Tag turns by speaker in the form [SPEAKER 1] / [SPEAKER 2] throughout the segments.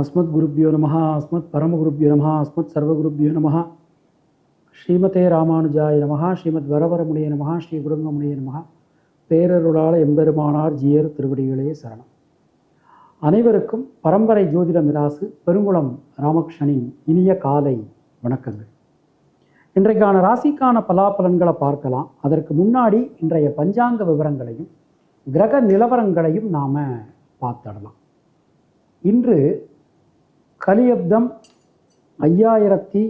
[SPEAKER 1] அஸ்மத் குருப்பியோ நம அஸ்மத் பரமகுருப்பியோ நம அஸ்மத் சர்வகுருப்பியோ நம ஸ்ரீமதே ராமானுஜாய நம ஸ்ரீமத் வரவரமுனிய நம ஸ்ரீ குருங்கமுடைய நம பேரருளால் எம்பெருமானார் ஜியர் திருவடிகளே சரணம். அனைவருக்கும் பரம்பரை ஜோதிட மிராசு பெருங்குளம் ராமகிருஷ்ணனின் இனிய காலை வணக்கங்கள். இன்றைக்கான ராசிக்கான பலாபலன்களை பார்க்கலாம். அதற்கு முன்னாடி இன்றைய பஞ்சாங்க விவரங்களையும் கிரக நிலவரங்களையும் நாம் பார்த்துடலாம். இன்று கலியப்தம் ஐயாயிரத்தி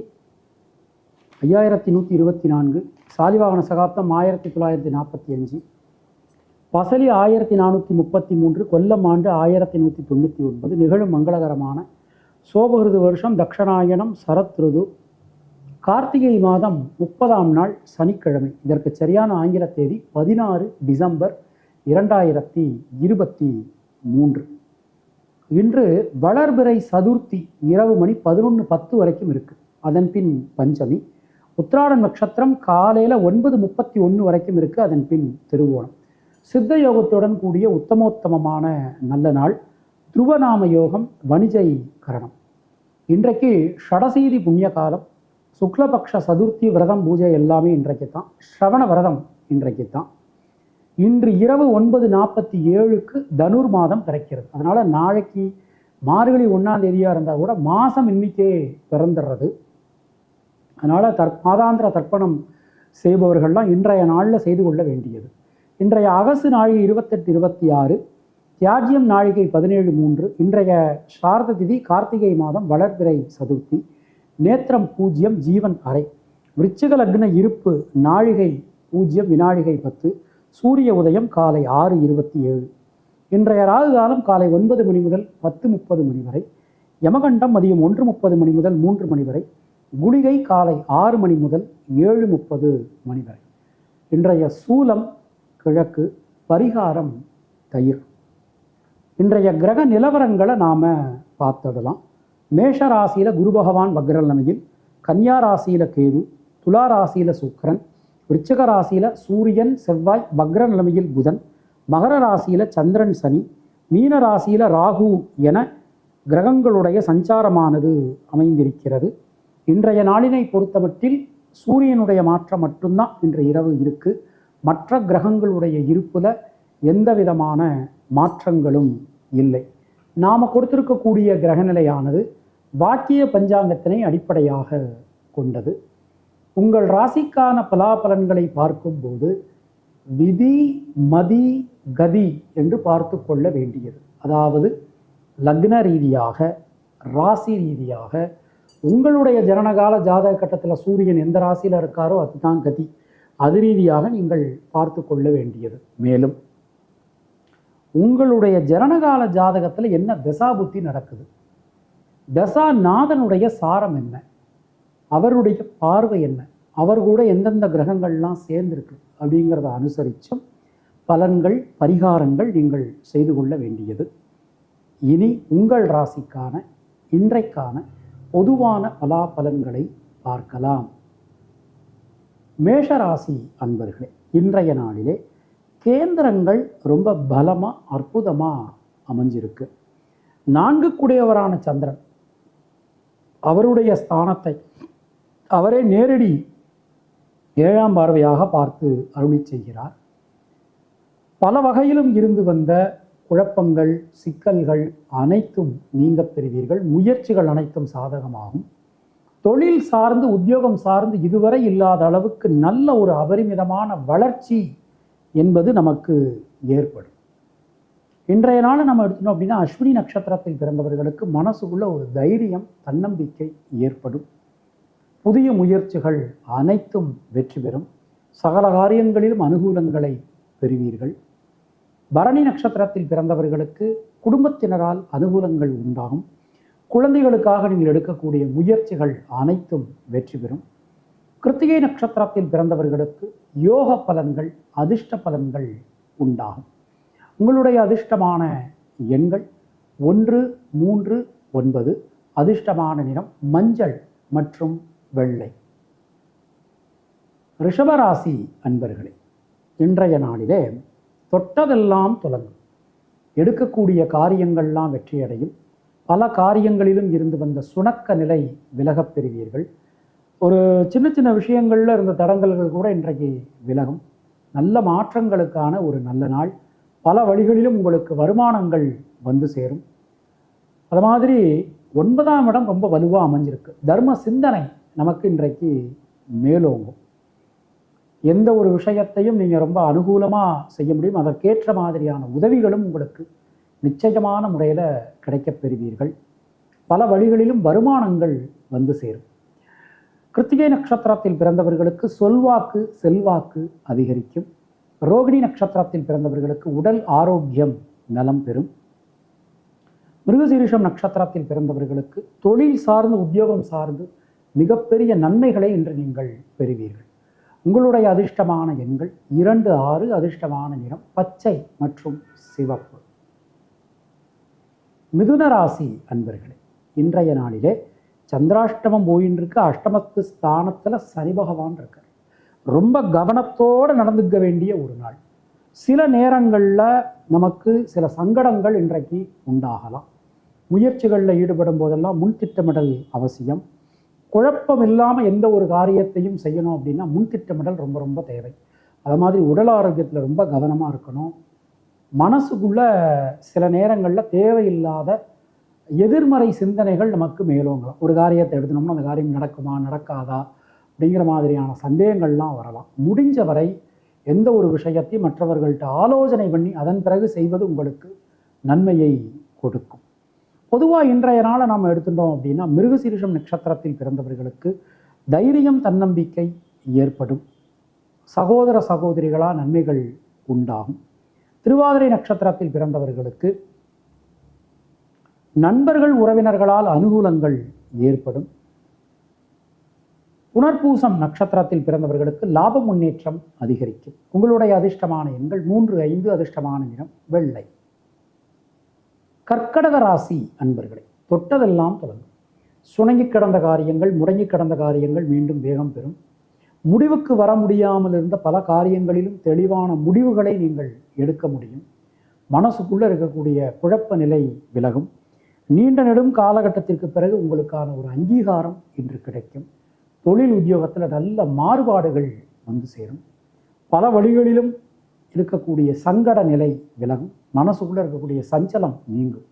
[SPEAKER 1] ஐயாயிரத்தி நூற்றி இருபத்தி நான்கு சாலிவாகன சகாப்தம் ஆயிரத்தி தொள்ளாயிரத்தி நாற்பத்தி அஞ்சு பசலி ஆயிரத்தி நானூற்றி முப்பத்தி மூன்று கொல்லம் ஆண்டு ஆயிரத்தி நூற்றி தொண்ணூற்றி ஒன்பது நிகழும் மங்களகரமான சோபகிருது வருஷம் தக்ஷணாயனம் சரத் ருது கார்த்திகை மாதம் முப்பதாம் நாள் சனிக்கிழமை. இதற்கு சரியான ஆங்கில தேதி பதினாறு டிசம்பர் இரண்டாயிரத்தி இருபத்தி மூன்று. இன்று வளர்பிறை சதுர்த்தி இரவு மணி பதினொன்று பத்து வரைக்கும் இருக்கு. அதன் பின் பஞ்சமி உத்திராட நட்சத்திரம் காலையில் ஒன்பது முப்பத்தி ஒன்று வரைக்கும் இருக்குது அதன் பின் திருவோணம். சித்த யோகத்துடன் கூடிய உத்தமோத்தமமான நல்ல நாள் துருவநாம யோகம் வணிஜை கரணம். இன்றைக்கு ஷடசீதி புண்ணிய காலம் சுக்லபக்ஷ சதுர்த்தி விரதம் பூஜை எல்லாமே இன்றைக்கு தான் ஸ்ரவண விரதம் இன்றைக்கு தான் இன்று இரவு ஒன்பது நாற்பத்தி ஏழுக்கு தனுர் மாதம் பிறக்கிறது. அதனால் நாளைக்கு மார்கழி ஒன்றாம் தேதியாக இருந்தால் கூட மாதம் இன்னைக்கே பிறந்துடுறது அதனால் தற் மாதாந்திர தர்ப்பணம் செய்பவர்கள்லாம் இன்றைய நாளில் செய்து கொள்ள வேண்டியது. இன்றைய அகசு நாழிகை இருபத்தெட்டு இருபத்தி ஆறு தியாஜ்யம் நாழிகை பதினேழு மூன்று இன்றைய சாரத திதி கார்த்திகை மாதம் வளர்பிறை சதுர்த்தி நேத்திரம் பூஜ்ஜியம் ஜீவன் அறை விருச்சிக லக்ன இருப்பு நாழிகை பூஜ்ஜியம் வினாழிகை பத்து சூரிய உதயம் காலை ஆறு இருபத்தி ஏழு. இன்றைய ராகு காலம் காலை ஒன்பது மணி முதல் பத்து முப்பது மணி வரை. யமகண்டம் மதியம் ஒன்று முப்பது மணி முதல் மூன்று மணி வரை. குளிகை காலை ஆறு மணி முதல் ஏழு முப்பது மணி வரை. இன்றைய சூலம் கிழக்கு பரிகாரம் தயிர். இன்றைய கிரக நிலவரங்களை நாம் பார்த்துடலாம். மேஷ ராசியில் குரு பகவான் வக்ரநிலையில் கன்னியா ராசியில் கேது துலா ராசியில் சுக்கரன் விருச்சக ராசியில் சூரியன் செவ்வாய் பக்ர நிலைமையில் புதன் மகர ராசியில் சந்திரன் சனி மீன ராசியில் ராகு என கிரகங்களுடைய சஞ்சாரமானது அமைந்திருக்கிறது. இன்றைய நாளினை பொறுத்தமட்டில் சூரியனுடைய மாற்றம் மட்டும்தான் இன்று இரவு இருக்குது மற்ற கிரகங்களுடைய இருப்பில் எந்த விதமான மாற்றங்களும் இல்லை. நாம் கொடுத்திருக்கக்கூடிய கிரகநிலையானது வாக்கிய பஞ்சாங்கத்தினை அடிப்படையாக கொண்டது. உங்கள் ராசிக்கான பலாபலன்களை பார்க்கும்போது விதி மதி கதி என்று பார்த்து கொள்ள வேண்டியது. அதாவது லக்ன ரீதியாக ராசி ரீதியாக உங்களுடைய ஜனனகால ஜாதக கட்டத்தில் சூரியன் எந்த ராசியில் இருக்காரோ அதுதான் கதி. அது ரீதியாக நீங்கள் பார்த்து கொள்ள வேண்டியது. மேலும் உங்களுடைய ஜனனகால ஜாதகத்தில் என்ன தசா புத்தி நடக்குது? தசாநாதனுடைய சாரம் என்ன? அவருடைய பார்வை என்ன? அவர் கூட எந்தெந்த கிரகங்கள்லாம் சேர்ந்திருக்கு அப்படிங்கிறத அனுசரித்தும் பலன்கள் பரிகாரங்கள் நீங்கள் செய்து கொள்ள வேண்டியது. இனி உங்கள் ராசிக்கான இன்றைக்கான பொதுவான பலாபலன்களை பார்க்கலாம். மேஷராசி அன்பர்களே இன்றைய நாளிலே கேந்திரங்கள் ரொம்ப பலமாக அற்புதமாக அமைஞ்சிருக்கு. நான்கு கூடியவரான சந்திரன் அவருடைய ஸ்தானத்தை அவரே நேரடி ஏழாம் பார்வையாக பார்த்து அருளி செய்கிறார். பல வகையிலும் இருந்து வந்த குழப்பங்கள் சிக்கல்கள் அனைத்தும் நீங்க பெறுவீர்கள். முயற்சிகள் அனைத்தும் சாதகமாகும். தொழில் சார்ந்து உத்தியோகம் சார்ந்து இதுவரை இல்லாத அளவுக்கு நல்ல ஒரு அபரிமிதமான வளர்ச்சி என்பது நமக்கு ஏற்படும். இன்றைய நாள் நம்ம எடுத்தோம் அப்படின்னா அஸ்வினி நட்சத்திரத்தில் பிறந்தவர்களுக்கு மனசுக்குள்ள ஒரு தைரியம் தன்னம்பிக்கை ஏற்படும். புதிய முயற்சிகள் அனைத்தும் வெற்றி பெறும். சகல காரியங்களிலும் அனுகூலங்களை பெறுவீர்கள். பரணி நட்சத்திரத்தில் பிறந்தவர்களுக்கு குடும்பத்தினரால் அனுகூலங்கள் உண்டாகும். குழந்தைகளுக்காக நீங்கள் எடுக்கக்கூடிய முயற்சிகள் அனைத்தும் வெற்றி பெறும். கிருத்திகை நட்சத்திரத்தில் பிறந்தவர்களுக்கு யோக பலன்கள் அதிர்ஷ்ட பலன்கள் உண்டாகும். உங்களுடைய அதிர்ஷ்டமான எண்கள் ஒன்று மூன்று ஒன்பது. அதிர்ஷ்டமான நிறம் மஞ்சள் மற்றும் வெள்ளை. ரிஷபராசி அன்பர்களே இன்றைய நாளிலே தொட்டதெல்லாம் தொடங்கும் எடுக்கக்கூடிய காரியங்கள்லாம் வெற்றியடையும். பல காரியங்களிலும் இருந்து வந்த சுணக்க நிலை விலகப் பெறுவீர்கள். ஒரு சின்ன சின்ன விஷயங்களில் இருந்த தடங்கல்கள் கூட இன்றைக்கு விலகும். நல்ல மாற்றங்களுக்கான ஒரு நல்ல நாள். பல வழிகளிலும் உங்களுக்கு வருமானங்கள் வந்து சேரும். அது மாதிரி ஒன்பதாம் இடம் ரொம்ப வலுவாக அமைஞ்சிருக்கு. தர்ம சிந்தனை நமக்கு இன்றைக்கு மேலோங்கும். எந்த ஒரு விஷயத்தையும் நீங்கள் ரொம்ப அனுகூலமாக செய்ய முடியும் அதற்கேற்ற மாதிரியான உதவிகளும் உங்களுக்கு நிச்சயமான முறையில் கிடைக்கப் பெறுவீர்கள். பல வழிகளிலும் வருமானங்கள் வந்து சேரும். கிருத்திகை நட்சத்திரத்தில் பிறந்தவர்களுக்கு சொல்வாக்கு செல்வாக்கு அதிகரிக்கும். ரோகிணி நட்சத்திரத்தில் பிறந்தவர்களுக்கு உடல் ஆரோக்கியம் நலம் பெறும். மிருகசீரிஷம் நட்சத்திரத்தில் பிறந்தவர்களுக்கு தொழில் சார்ந்து உத்தியோகம் சார்ந்து மிகப்பெரிய நன்மைகளை இன்று நீங்கள் பெறுவீர்கள். உங்களுடைய அதிர்ஷ்டமான எண்கள் இரண்டு ஆறு அதிர்ஷ்டமான நிறம் பச்சை மற்றும் சிவப்பு. மிதுன ராசி அன்பர்களே இன்றைய நாளிலே சந்திராஷ்டமம் போயின்னு இருக்கு அஷ்டமத்து ஸ்தானத்தில் சனி பகவான் இருக்கார். ரொம்ப கவனத்தோடு நடந்துக்க வேண்டிய ஒரு நாள். சில நேரங்களில் நமக்கு சில சங்கடங்கள் இன்றைக்கு உண்டாகலாம். முயற்சிகளில் ஈடுபடும் போதெல்லாம் முன் திட்டமிடல் அவசியம். குழப்பம் இல்லாமல் எந்த ஒரு காரியத்தையும் செய்யணும் அப்படின்னா முன் திட்டமிடல் ரொம்ப ரொம்ப தேவை. அது மாதிரி உடல் ஆரோக்கியத்தில் ரொம்ப கவனமாக இருக்கணும். மனசுக்குள்ள சில நேரங்களில் தேவையில்லாத எதிர்மறை சிந்தனைகள் நமக்கு மேலோங்கலாம். ஒரு காரியத்தை எடுத்துனோம்னா அந்த காரியம் நடக்குமா நடக்காதா அப்படிங்கிற மாதிரியான சந்தேகங்கள்லாம் வரலாம். முடிஞ்ச வரை எந்த ஒரு விஷயத்தையும் மற்றவர்கள்ட்ட ஆலோசனை பண்ணி அதன் பிறகு செய்வது உங்களுக்கு நன்மையை கொடுக்கும். பொதுவாக இன்றைய நாளை நாம் எடுத்துட்டோம் அப்படின்னா மிருகசீரிஷம் நட்சத்திரத்தில் பிறந்தவர்களுக்கு தைரியம் தன்னம்பிக்கை ஏற்படும். சகோதர சகோதரிகளால் நன்மைகள் உண்டாகும். திருவாதிரை நட்சத்திரத்தில் பிறந்தவர்களுக்கு நண்பர்கள் உறவினர்களால் அனுகூலங்கள் ஏற்படும். புனர்பூசம் நட்சத்திரத்தில் பிறந்தவர்களுக்கு லாப முன்னேற்றம் அதிகரிக்கும். உங்களுடைய அதிர்ஷ்டமான எண்கள் மூன்று ஐந்து அதிர்ஷ்டமான நிறம் வெள்ளை. கர்க்கடக ராசி அன்பர்களே தொட்டதெல்லாம் தொடங்கும். சுணங்கி கிடந்த காரியங்கள் முடங்கி கிடந்த காரியங்கள் மீண்டும் வேகம் பெறும். முடிவுக்கு வர முடியாமல் இருந்த பல காரியங்களிலும் தெளிவான முடிவுகளை நீங்கள் எடுக்க முடியும். மனசுக்குள்ளே இருக்கக்கூடிய குழப்ப நிலை விலகும். நீண்ட நெடும் காலகட்டத்திற்கு பிறகு உங்களுக்கான ஒரு அங்கீகாரம் இன்று கிடைக்கும். தொழில் உத்தியோகத்தில் நல்ல மாறுபாடுகள் வந்து சேரும். பல வழிகளிலும் இருக்கக்கூடிய சங்கட நிலை விலகும். மனசுக்குள்ளே இருக்கக்கூடிய சஞ்சலம் நீங்கும்.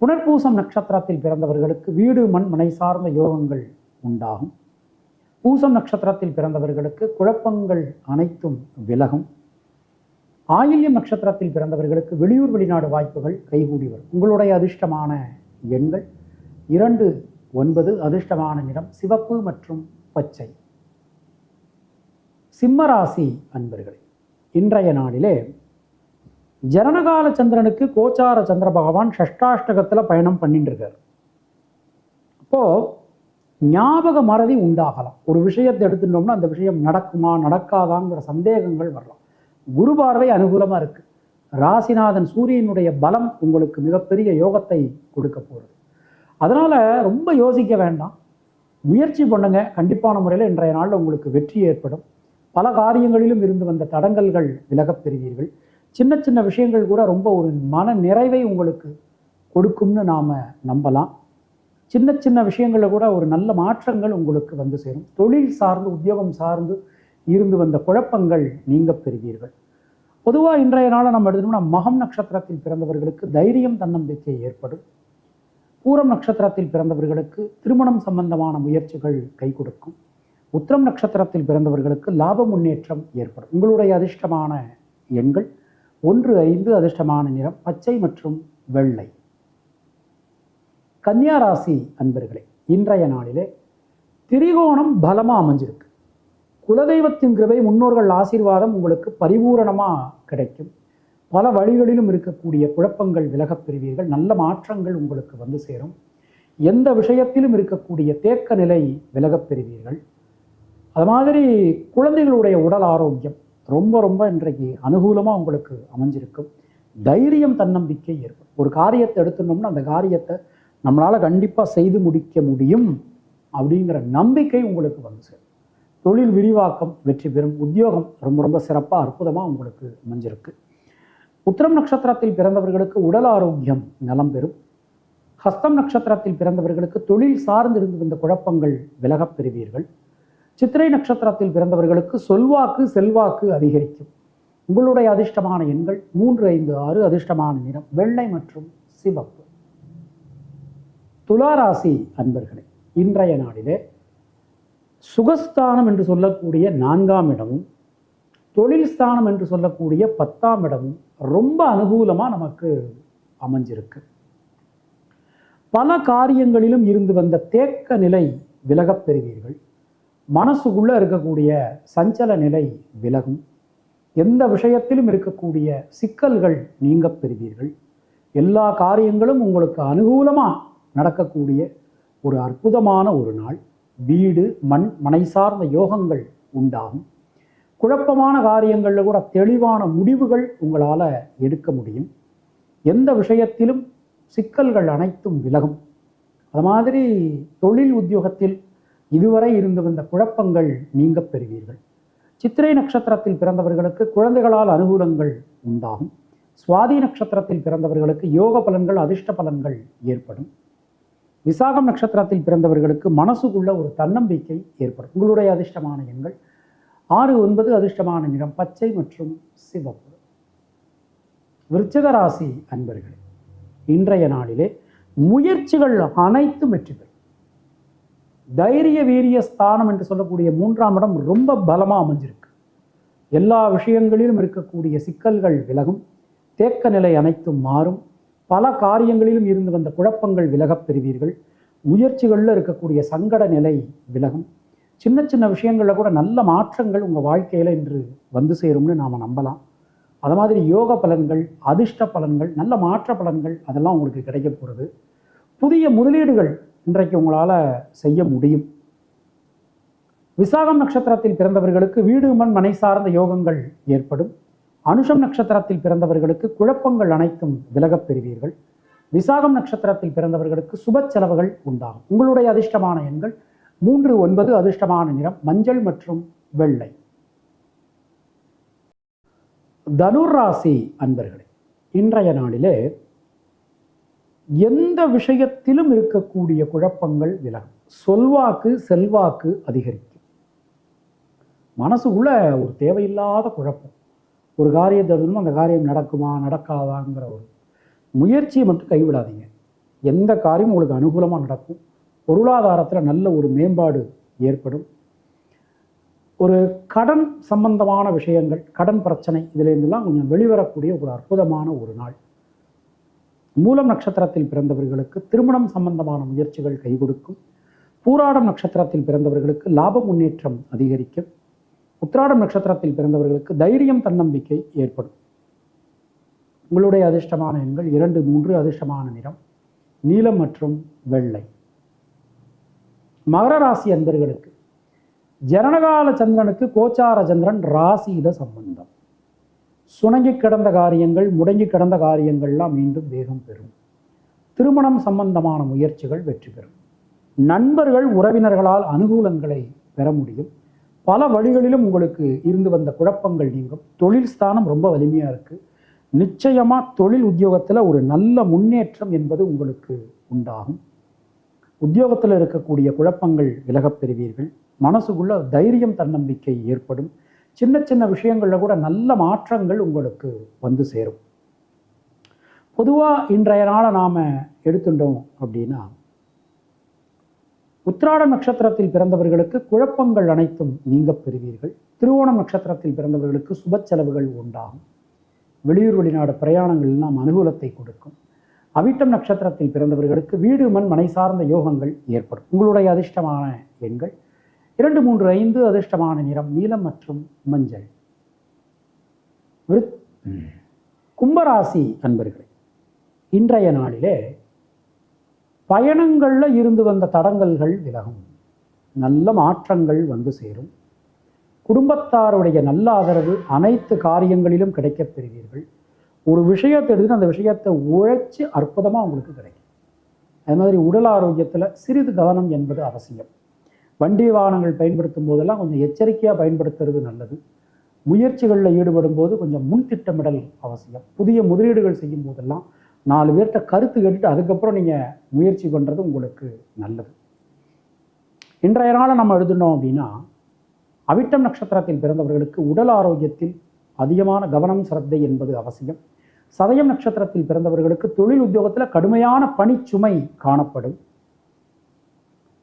[SPEAKER 1] புனர்பூசம் நட்சத்திரத்தில் பிறந்தவர்களுக்கு வீடு மண் மனை சார்ந்த யோகங்கள் உண்டாகும். பூசம் நட்சத்திரத்தில் பிறந்தவர்களுக்கு குழப்பங்கள் அனைத்தும் விலகும். ஆயில்யம் நட்சத்திரத்தில் பிறந்தவர்களுக்கு வெளியூர் வெளிநாடு வாய்ப்புகள் கைகூடி வரும். உங்களுடைய அதிர்ஷ்டமான எண்கள் இரண்டு ஒன்பது அதிர்ஷ்டமான நிறம் சிவப்பு மற்றும் பச்சை. சிம்மராசி அன்பர்களே இன்றைய நாளிலே ஜனனகால சந்திரனுக்கு கோச்சார சந்திர பகவான் ஷஷ்டாஷ்டகத்தில் பயணம் பண்ணிட்டு இருக்கார் அப்போது ஞாபக மறதி உண்டாகலாம். ஒரு விஷயத்தை எடுத்துட்டோம்னா அந்த விஷயம் நடக்குமா நடக்காதாங்கிற சந்தேகங்கள் வரலாம். குரு பார்வை அனுகூலமாக இருக்குது ராசிநாதன் சூரியனுடைய பலம் உங்களுக்கு மிகப்பெரிய யோகத்தை கொடுக்க போகிறது அதனால் ரொம்ப யோசிக்க வேண்டாம். முயற்சி பண்ணுங்க. கண்டிப்பான முறையில் இன்றைய நாளில் உங்களுக்கு வெற்றி ஏற்படும். பல காரியங்களிலும் இருந்து வந்த தடங்கல்கள் விலகப் பெறுவீர்கள். சின்ன சின்ன விஷயங்கள் கூட ரொம்ப ஒரு மன நிறைவை உங்களுக்கு கொடுக்கும்னு நாம் நம்பலாம். சின்ன சின்ன விஷயங்களில் கூட ஒரு நல்ல மாற்றங்கள் உங்களுக்கு வந்து சேரும். தொழில் சார்ந்து உத்தியோகம் சார்ந்து இருந்து வந்த குழப்பங்கள் நீங்க பெறுவீர்கள். பொதுவாக இன்றைய நாளை நம்ம எடுத்தோம்னா மகம் நட்சத்திரத்தில் பிறந்தவர்களுக்கு தைரியம் தன்னம்பிக்கை ஏற்படும். பூரம் நட்சத்திரத்தில் பிறந்தவர்களுக்கு திருமணம் சம்பந்தமான முயற்சிகள் கை கொடுக்கும். உத்திரம் நட்சத்திரத்தில் பிறந்தவர்களுக்கு லாப முன்னேற்றம் ஏற்படும். உங்களுடைய அதிர்ஷ்டமான எண்கள் ஒன்று ஐந்து அதிர்ஷ்டமான நிறம் பச்சை மற்றும் வெள்ளை. கன்னியா ராசி அன்பர்களே இன்றைய நாளிலே திரிகோணம் பலமாக அமைஞ்சிருக்கு. குலதெய்வத்தின் கிருபை முன்னோர்கள் ஆசீர்வாதம் உங்களுக்கு பரிபூரணமாக கிடைக்கும். பல வழிகளிலும் இருக்கக்கூடிய குழப்பங்கள் விலகப் பெறுவீர்கள். நல்ல மாற்றங்கள் உங்களுக்கு வந்து சேரும். எந்த விஷயத்திலும் இருக்கக்கூடிய தேக்க நிலை விலகப் பெறுவீர்கள். அது மாதிரி குழந்தைகளுடைய உடல் ஆரோக்கியம் ரொம்ப ரொம்ப இன்றைக்கு அனுகூலமாக உங்களுக்கு அமைஞ்சிருக்கும். தைரியம் தன்னம்பிக்கை ஏற்படும். ஒரு காரியத்தை எடுத்துட்டோம்னா அந்த காரியத்தை நம்மளால் கண்டிப்பாக செய்து முடிக்க முடியும் அப்படிங்கிற நம்பிக்கை உங்களுக்கு வந்து சேரும். தொழில் விரிவாக்கம் வெற்றி பெறும். உத்தியோகம் ரொம்ப ரொம்ப சிறப்பாக அற்புதமாக உங்களுக்கு அமைஞ்சிருக்கு. உத்திரம் நட்சத்திரத்தில் பிறந்தவர்களுக்கு உடல் ஆரோக்கியம் நலம் பெறும். ஹஸ்தம் நட்சத்திரத்தில் பிறந்தவர்களுக்கு தொழில் சார்ந்து இருந்து வந்த குழப்பங்கள் விலகப் பெறுவீர்கள். சித்திரை நட்சத்திரத்தில் பிறந்தவர்களுக்கு சொல்வாக்கு செல்வாக்கு அதிகரிக்கும். உங்களுடைய அதிர்ஷ்டமான எண்கள் மூன்று ஐந்து ஆறு அதிர்ஷ்டமான நிறம் வெள்ளை மற்றும் சிவப்பு. துளாராசி அன்பர்களே இன்றைய நாளிலே சுகஸ்தானம் என்று சொல்லக்கூடிய நான்காம் இடமும் தொழில் ஸ்தானம் என்று சொல்லக்கூடிய பத்தாம் இடமும் ரொம்ப அனுகூலமாக நமக்கு அமைஞ்சிருக்கு. பல காரியங்களிலும் இருந்து வந்த தேக்க நிலை விலகப் பெறுவீர்கள். மனசுக்குள்ளே இருக்கக்கூடிய சஞ்சல நிலை விலகும். எந்த விஷயத்திலும் இருக்கக்கூடிய சிக்கல்கள் நீங்க பெறுவீர்கள். எல்லா காரியங்களும் உங்களுக்கு அனுகூலமாக நடக்கக்கூடிய ஒரு அற்புதமான ஒரு நாள். வீடு மண் மனை சார்ந்த யோகங்கள் உண்டாகும். குழப்பமான காரியங்களில் கூட தெளிவான முடிவுகள் உங்களால் எடுக்க முடியும். எந்த விஷயத்திலும் சிக்கல்கள் அனைத்தும் விலகும். அது மாதிரி தொழில் உத்தியோகத்தில் இதுவரை இருந்து வந்த குழப்பங்கள் நீங்கப் பெறுவீர்கள். சித்திரை நட்சத்திரத்தில் பிறந்தவர்களுக்கு குழந்தைகளால் அனுகூலங்கள் உண்டாகும். சுவாதி நட்சத்திரத்தில் பிறந்தவர்களுக்கு யோக பலன்கள் அதிர்ஷ்ட பலன்கள் ஏற்படும். விசாகம் நட்சத்திரத்தில் பிறந்தவர்களுக்கு மனசுக்குள்ள ஒரு தன்னம்பிக்கை ஏற்படும். உங்களுடைய அதிர்ஷ்டமான எண்கள் ஆறு ஒன்பது அதிர்ஷ்டமான நிறம் பச்சை மற்றும் சிவப்பு. விருச்சிக ராசி அன்பர்களே இன்றைய நாளிலே முயற்சிகள் அனைத்தும் வெற்றி பெறும். தைரிய வீரிய ஸ்தானம் என்று சொல்லக்கூடிய மூன்றாம் இடம் ரொம்ப பலமாக அமைஞ்சிருக்கு. எல்லா விஷயங்களிலும் இருக்கக்கூடிய சிக்கல்கள் விலகும் தேக்க நிலை அனைத்தும் மாறும் பல காரியங்களிலும் இருந்து வந்த குழப்பங்கள் விலகப் பெறுவீர்கள் முயற்சிகளில் இருக்கக்கூடிய சங்கட நிலை விலகும். சின்ன சின்ன விஷயங்களில் கூட நல்ல மாற்றங்கள் உங்கள் வாழ்க்கையில் இன்று வந்து சேரும்னு நாம் நம்பலாம். அது மாதிரி யோக பலன்கள் அதிர்ஷ்ட பலன்கள் நல்ல மாற்ற பலன்கள் அதெல்லாம் உங்களுக்கு கிடைக்க போகிறது புதிய முதலீடுகள் இன்றைக்கு உங்களால் செய்ய முடியும். விசாகம் நட்சத்திரத்தில் பிறந்தவர்களுக்கு வீடு மண் மனை சார்ந்த யோகங்கள் ஏற்படும். அனுஷம் நட்சத்திரத்தில் பிறந்தவர்களுக்கு குழப்பங்கள் அனைத்தும் விலகப் பெறுவீர்கள். விசாகம் நட்சத்திரத்தில் பிறந்தவர்களுக்கு சுப செலவுகள் உண்டாகும். உங்களுடைய அதிர்ஷ்டமான எண்கள் மூன்று ஒன்பது அதிர்ஷ்டமான நிறம் மஞ்சள் மற்றும் வெள்ளை. தனுர் ராசி அன்பர்களே இன்றைய நாளிலே எந்த விஷயத்திலும் இருக்கக்கூடிய குழப்பங்கள் விலகும். சொல்வாக்கு செல்வாக்கு அதிகரிக்கும். மனசுக்குள்ள ஒரு தேவையில்லாத குழப்பம். ஒரு காரியத்தை எழுதணும் அந்த காரியம் நடக்குமா நடக்காதாங்கிற ஒரு முயற்சியை மட்டும் கைவிடாதீங்க. எந்த காரியமும் உங்களுக்கு அனுகூலமாக நடக்கும். பொருளாதாரத்தில் நல்ல ஒரு மேம்பாடு ஏற்படும். ஒரு கடன் சம்பந்தமான விஷயங்கள் கடன் பிரச்சனை இதிலிருந்தெல்லாம் கொஞ்சம் வெளிவரக்கூடிய ஒரு அற்புதமான ஒரு நாள். மூலம் நட்சத்திரத்தில் பிறந்தவர்களுக்கு திருமணம் சம்பந்தமான முயற்சிகள் கை கொடுக்கும் பூராடம் நட்சத்திரத்தில் பிறந்தவர்களுக்கு லாப முன்னேற்றம் அதிகரிக்கும். உத்திராடம் நட்சத்திரத்தில் பிறந்தவர்களுக்கு தைரியம் தன்னம்பிக்கை ஏற்படும். உங்களுடைய அதிர்ஷ்டமான எண்கள் இரண்டு மூன்று அதிர்ஷ்டமான நிறம் நீலம் மற்றும் வெள்ளை. மகர ராசி அன்பர்களுக்கு ஜனனகால சந்திரனுக்கு கோச்சார சந்திரன் ராசியில சம்பந்தம். சுணங்கி கிடந்த காரியங்கள் முடங்கி கிடந்த காரியங்கள்லாம் மீண்டும் வேகம் பெறும். திருமணம் சம்பந்தமான முயற்சிகள் வெற்றி பெறும். நண்பர்கள் உறவினர்களால் அனுகூலங்களை பெற முடியும். பல வழிகளிலும் உங்களுக்கு இருந்து வந்த குழப்பங்கள் நீங்கும். தொழில் ஸ்தானம் ரொம்ப வலிமையாக இருக்குது நிச்சயமாக தொழில் உத்தியோகத்தில் ஒரு நல்ல முன்னேற்றம் என்பது உங்களுக்கு உண்டாகும். உத்தியோகத்தில் இருக்கக்கூடிய குழப்பங்கள் விலகப் பெறுவீர்கள். மனசுக்குள்ள தைரியம் தன்னம்பிக்கை ஏற்படும். சின்ன சின்ன விஷயங்களில் கூட நல்ல மாற்றங்கள் உங்களுக்கு வந்து சேரும். பொதுவாக இன்றைய நாளை நாம் எடுத்துட்டோம் அப்படின்னா உத்திராட நட்சத்திரத்தில் பிறந்தவர்களுக்கு குழப்பங்கள் அனைத்தும் நீங்கப் பெறுவீர்கள். திருவோணம் நட்சத்திரத்தில் பிறந்தவர்களுக்கு சுப செலவுகள் உண்டாகும். வெளியூர் வெளிநாடு பிரயாணங்கள் எல்லாம் அனுகூலத்தை கொடுக்கும். அவிட்டம் நட்சத்திரத்தில் பிறந்தவர்களுக்கு வீடு மண் மனை சார்ந்த யோகங்கள் ஏற்படும். உங்களுடைய அதிர்ஷ்டமான எண்கள் இரண்டு மூன்று ஐந்து அதிர்ஷ்டமான நிறம் நீலம் மற்றும் மஞ்சள். கும்பராசி அன்பர்களே இன்றைய நாளிலே பயணங்களில் இருந்து வந்த தடங்கல்கள் விலகும். நல்ல மாற்றங்கள் வந்து சேரும். குடும்பத்தாருடைய நல்ல ஆதரவு அனைத்து காரியங்களிலும் கிடைக்கப் பெறுவீர்கள். ஒரு விஷயத்தை எடுத்து அந்த விஷயத்தை உழைச்சி அற்புதமாக உங்களுக்கு கிடைக்கும். அது மாதிரி உடல் ஆரோக்கியத்தில் சிறிது கவனம் என்பது அவசியம். வண்டி வாகனங்கள் பயன்படுத்தும் போதெல்லாம் கொஞ்சம் எச்சரிக்கையாக பயன்படுத்துறது நல்லது. முயற்சிகளில் ஈடுபடும் போது கொஞ்சம் முன் திட்டமிடல் அவசியம். புதிய முதலீடுகள் செய்யும் போதெல்லாம் நாலு பேர்கிட்ட கருத்து கேட்டுட்டு அதுக்கப்புறம் நீங்கள் முயற்சி பண்ணுறது உங்களுக்கு நல்லது. இன்றைய நாளை நம்ம எழுதினோம் அப்படின்னா அவிட்டம் நட்சத்திரத்தில் பிறந்தவர்களுக்கு உடல் ஆரோக்கியத்தில் அதிகமான கவனம் சிரத்தை என்பது அவசியம். சதயம் நட்சத்திரத்தில் பிறந்தவர்களுக்கு தொழில் உத்தியோகத்தில் கடுமையான பணிச்சுமை காணப்படும்.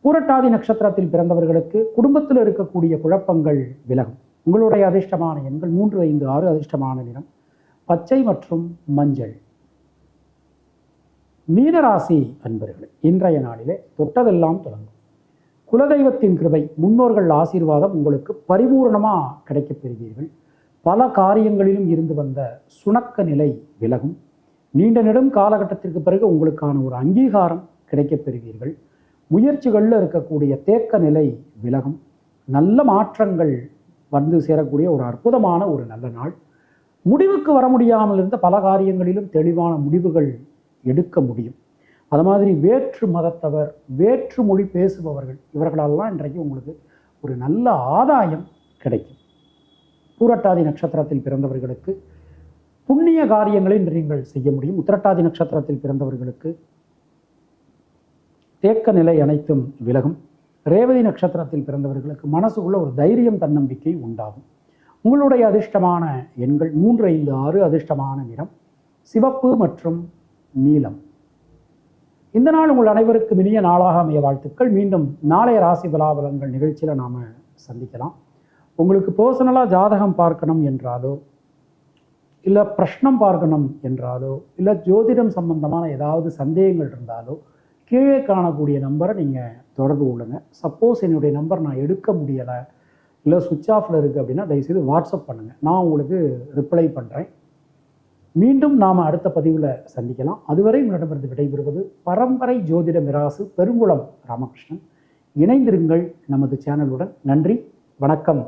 [SPEAKER 1] பூரட்டாதி நட்சத்திரத்தில் பிறந்தவர்களுக்கு குடும்பத்தில் இருக்கக்கூடிய குழப்பங்கள் விலகும். உங்களுடைய அதிர்ஷ்டமான எண்கள் மூன்று ஐந்து ஆறு அதிர்ஷ்டமான நிறம். பச்சை மற்றும் மஞ்சள். மீனராசி அன்பர்களே இன்றைய நாளிலே தொட்டதெல்லாம் தொடங்கும். குலதெய்வத்தின் கிருபை முன்னோர்கள் ஆசீர்வாதம் உங்களுக்கு பரிபூர்ணமாக கிடைக்கப் பெறுவீர்கள். பல காரியங்களிலும் இருந்து வந்த சுணக்க நிலை விலகும். நீண்ட நெடும் காலகட்டத்திற்கு பிறகு உங்களுக்கான ஒரு அங்கீகாரம் கிடைக்கப் பெறுவீர்கள். முயற்சிகளில் இருக்கக்கூடிய தேக்க நிலை விலகும். நல்ல மாற்றங்கள் வந்து சேரக்கூடிய ஒரு அற்புதமான ஒரு நல்ல நாள். முடிவுக்கு வர முடியாமல் இருந்த பல காரியங்களிலும் தெளிவான முடிவுகள் எடுக்க முடியும். அது மாதிரி வேற்று மதத்தவர் வேற்று மொழி பேசுபவர்கள் இவர்களெல்லாம் இன்றைக்கு உங்களுக்கு ஒரு நல்ல ஆதாயம் கிடைக்கும். பூரட்டாதி நட்சத்திரத்தில் பிறந்தவர்களுக்கு புண்ணிய காரியங்களை இன்று நீங்கள் செய்ய முடியும். உத்திரட்டாதி நட்சத்திரத்தில் பிறந்தவர்களுக்கு தேக்க நிலை அனைத்தும் விலகும். ரேவதி நட்சத்திரத்தில் பிறந்தவர்களுக்கு மனசுக்குள்ள ஒரு தைரியம் தன்னம்பிக்கை உண்டாகும். உங்களுடைய அதிர்ஷ்டமான எண்கள் மூன்று ஐந்து ஆறு அதிர்ஷ்டமான நிறம் சிவப்பு மற்றும் நீலம். இந்த நாள் உங்கள் அனைவருக்கும் இனிய நாளாக அமைய வாழ்த்துக்கள். மீண்டும் நாளைய ராசி பலாபலங்கள் நிகழ்ச்சியில் நாம் சந்திக்கலாம். உங்களுக்கு பர்சனலாக ஜாதகம் பார்க்கணும் என்றாலோ இல்லை பிரஷ்னம் பார்க்கணும் என்றாலோ இல்லை ஜோதிடம் சம்பந்தமான ஏதாவது சந்தேகங்கள் இருந்தாலோ கீழே காணக்கூடிய நம்பரை நீங்கள் தொடர்பு கொள்ளுங்கள் சப்போஸ் என்னுடைய நம்பர் நான் எடுக்க முடியலை இல்லை சுவிட்ச் ஆஃபில் இருக்குது அப்படின்னா தயவுசெய்து வாட்ஸ்அப் பண்ணுங்கள் நான் உங்களுக்கு ரிப்ளை பண்ணுறேன் மீண்டும் நாம் அடுத்த பதிவில் சந்திக்கலாம். அதுவரை உங்களிடமிருந்து விடைபெறுவது பரம்பரை ஜோதிட மிராசு பெருங்குளம் ராமகிருஷ்ணன். இணைந்திருங்கள் நமது சேனலுடன் நன்றி வணக்கம்.